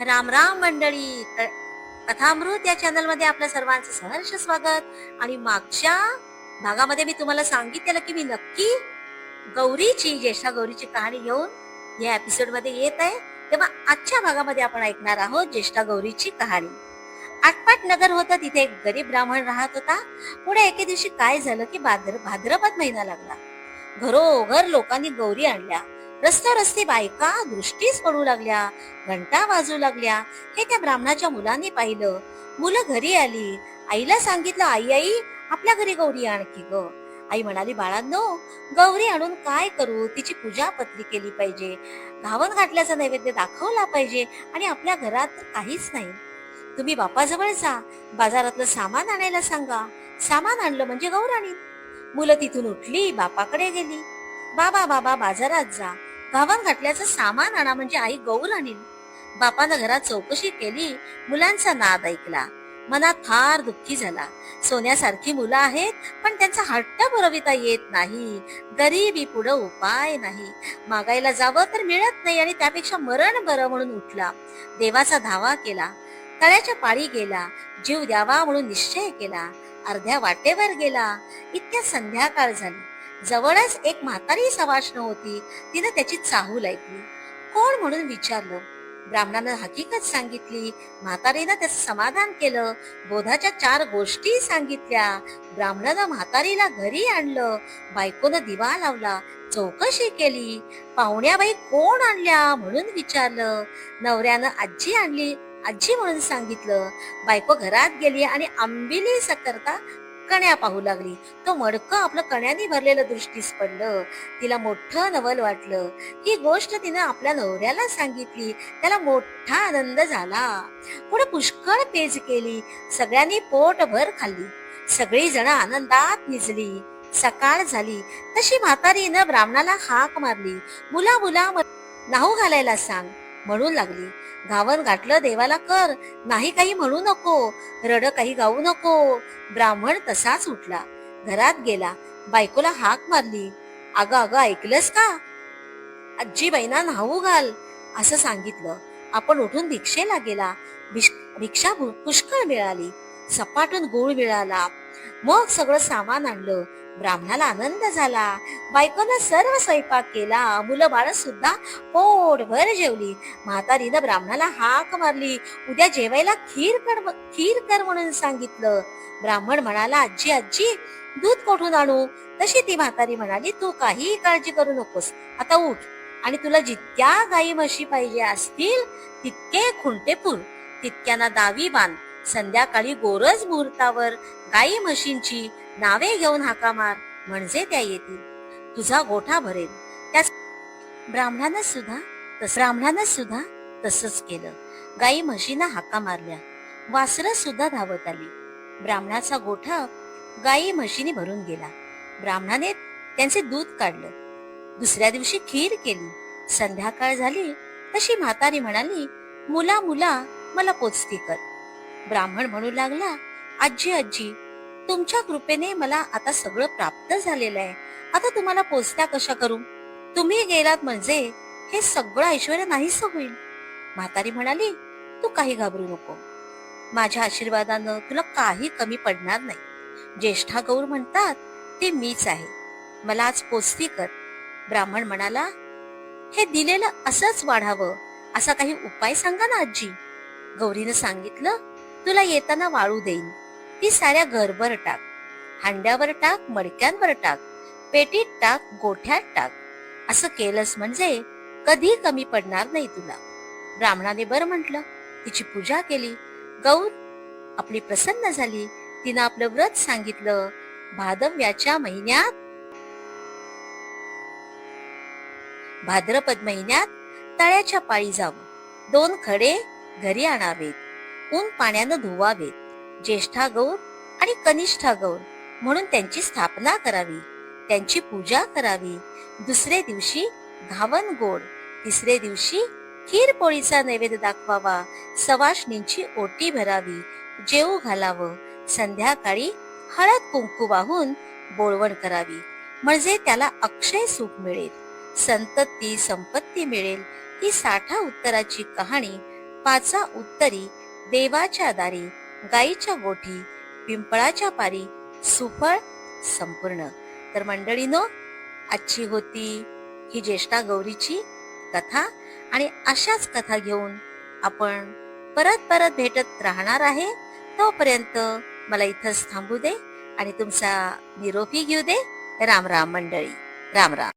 राम राम मंडळी. कथामृत या चॅनलमध्ये आपल्या सर्वांचं सहर्ष स्वागत. आणि मागच्या भागामध्ये मी तुम्हाला सांगितलेलं की मी नक्की गौरीची ज्येष्ठा गौरीची कहाणी घेऊन या एपिसोडमध्ये येत आहे. तेव्हा आजच्या भागामध्ये आपण ऐकणार आहोत ज्येष्ठा गौरीची कहाणी. आटपाट नगर होतं तिथे एक गरीब ब्राह्मण राहत होता. पुढे एके दिवशी काय झालं की भाद्र भाद्रपद महिना लागला. घरोघर लोकांनी गौरी आणल्या. रस्ता रस्ते बायका दृष्टीच पडू लागल्या घंटा वाजू लागल्या. हे त्या ब्राह्मणाच्या मुलांनी पाहिलं. मुलं घरी आली. आईला सांगितलं आई आई आपल्या घरी गौरी आणखी ग. आई म्हणाली बाळांनो गौरी आणून काय करू? तिची पूजा पत्री केली पाहिजे. घावन घातल्याचा नैवेद्य दाखवला पाहिजे आणि आपल्या घरात काहीच नाही. तुम्ही बापाजवळ जा. बाजारातलं सामान आणायला सांगा. सामान आणलं म्हणजे गौर आणीन मुलं तिथून उठली बापाकडे गेली. बाबा बाबा बाजारात जा. घावन घातल्याचं सामान आणा म्हणजे आई गौर आणील बापानं घरात चौकशी केली मुलांचा नाद ऐकला. मनात फार दुःखी झाला. सोन्यासारखी मुलं आहेत पण त्यांचा हट्ट पुरविता येत नाही. गरिबी पुढं उपाय नाही. मागायला जावं तर मिळत नाही आणि त्यापेक्षा मरण बरं म्हणून उठला. देवाचा धावा केला. तळ्याच्या पाळी गेला. जीव द्यावा म्हणून निश्चय केला. अर्ध्या वाटेवर गेला. इतक्या संध्याकाळ झाली. जवळच एक म्हातारी सवाष्ण होती. तिनं त्याची चाहूल ऐकली. कोण म्हणून विचारलं? ब्राह्मणानं हकीकत सांगितली. म्हातारीनं त्याचं समाधान केलं. बोधाच्या चार गोष्टी सांगितल्या. ब्राह्मणानं म्हातारीला घरी आणलं. बायकोनं दिवा लावला. चौकशी केली. पाहुण्याबाई कोण आणल्या म्हणून विचारलं. नवऱ्यानं आजी आणली. आजी म्हणून सांगितलं. बायको घरात गेली आणि आंबिली सकरता कण्या पाहू लागली. तो मडकं आपलं कण्याने भरलेलं दृष्टीस पडलं. तिला मोठं नवल वाटलं. ही गोष्ट तिनं आपल्या नवऱ्याला सांगितली. त्याला मोठा आनंद झाला. पुढे पुष्कळ पेज केली. सगळ्यांनी पोटभर खाल्ली. सगळी जण आनंदात निजली सकाळ झाली. तशी म्हातारीनं ब्राह्मणाला हाक मारली. मुला मुला नाहू घालायला सांग म्हणू लागली. घावन गाठलं देवाला कर. नाही काही म्हणू नको. रड काही गाऊ नको. ब्राह्मण तसाच उठला. घरात गेला. बायकोला हाक मारली. अगं अगं ऐकलंस का? आजी बहिणा न्हाऊ घाल. असं सांगितलं. आपण उठून भिक्षेला गेला. भिक्षा पुष्कळ मिळाली. सपाटून गुळ मिळाला. मग सगळं सामान आणलं. ब्राह्मणाला आनंद झाला. बायकोनं सर्व स्वयंपाक केला. मुलं बाळ सुद्धा पोटभर जेवली. म्हातारीनं ब्राह्मणाला हाक मारली. उद्या जेवायला खीर कर खीर कर म्हणून सांगितलं. ब्राह्मण म्हणाला आजी आजी दूध कोठून आणू? तशी ती म्हातारी म्हणाली तू काही काळजी करू नकोस. आता उठ आणि तुला जितक्या गाई म्हशी पाहिजे असतील तितके खुंटे पुर. तितक्याना दावी बांध. संध्याकाळी गोरज मुहूर्तावर गाई म्हशींची नावे घेऊन हाका मार म्हणजे त्या येतील. तुझा गोठा भरेल. त्या ब्राह्मणानं सुद्धा तस ब्राह्मणानं सुद्धा तसंच केलं. गाई म्हशींना हाका मारल्या. वासरं सुद्धा धावत आली. ब्राह्मणाचा गोठा गाई म्हशीने भरून गेला. ब्राह्मणाने त्यांचे दूध काढलं. दुसऱ्या दिवशी खीर केली. संध्याकाळ झाली तशी म्हातारी म्हणाली मुला मुला मला पोचती कर. ब्राह्मण म्हणू लागला आजी आजी तुमच्या कृपेने मला आता सगळं प्राप्त झालेलं आहे. आता तुम्हाला पोचत्या कशा करू? तुम्ही गेलात म्हणजे हे सगळं ऐश्वर नाहीस होईल. म्हातारी म्हणाली तू काही घाबरू नको. माझ्या आशीर्वादानं तुला काही कमी पडणार नाही. ज्येष्ठा गौर म्हणतात ते मीच आहे. मला आज पोचती कर. ब्राह्मण म्हणाला हे दिलेलं असंच वाढावं असा काही उपाय सांगा ना आजी गौरीनं सांगितलं तुला येताना वाळू देईन. ती साऱ्या घरभर टाक. हांड्यावर टाक मडक्यांवर टाक. पेटीत टाक गोठ्यात टाक. असं केलंस म्हणजे कधी कमी पडणार नाही तुला. ब्राह्मणाने बर म्हटलं. तिची पूजा केली. गौर आपली प्रसन्न झाली. तिनं आपलं व्रत सांगितलं. भादव्याच्या महिन्यात भाद्रपद महिन्यात तळ्याच्या पाळी जावं. दोन खडे घरी आणावेत. ऊन पाण्यानं धुवावेत ज्येष्ठा गौर आणि कनिष्ठा गौर म्हणून त्यांची स्थापना करावी. त्यांची पूजा करावी. दुसरे दिवशी घावन गोड तिसरे दिवशी खीर पोळीचा नैवेद्य दाखवावा. सवाष्णींची ओटी भरावी. जेऊ घालावं. संध्याकाळी हळद कुंकू वाहून बोळवण करावी. म्हणजे त्याला अक्षय सुख मिळेल. संतती संपत्ती मिळेल. ही साठा उत्तराची कहाणी पाचा उत्तरी देवाच्या दारी गाईच्या गोठी पिंपळाच्या पारी सुफळ संपूर्ण. तर मंडळीनो आजची होती ही ज्येष्ठा गौरीची कथा आणि अशाच कथा घेऊन आपण परत परत भेटत राहणार आहे. तोपर्यंत मला इथंच थांबू दे आणि तुमचा निरोपी घेऊ दे. राम राम मंडळी. राम राम.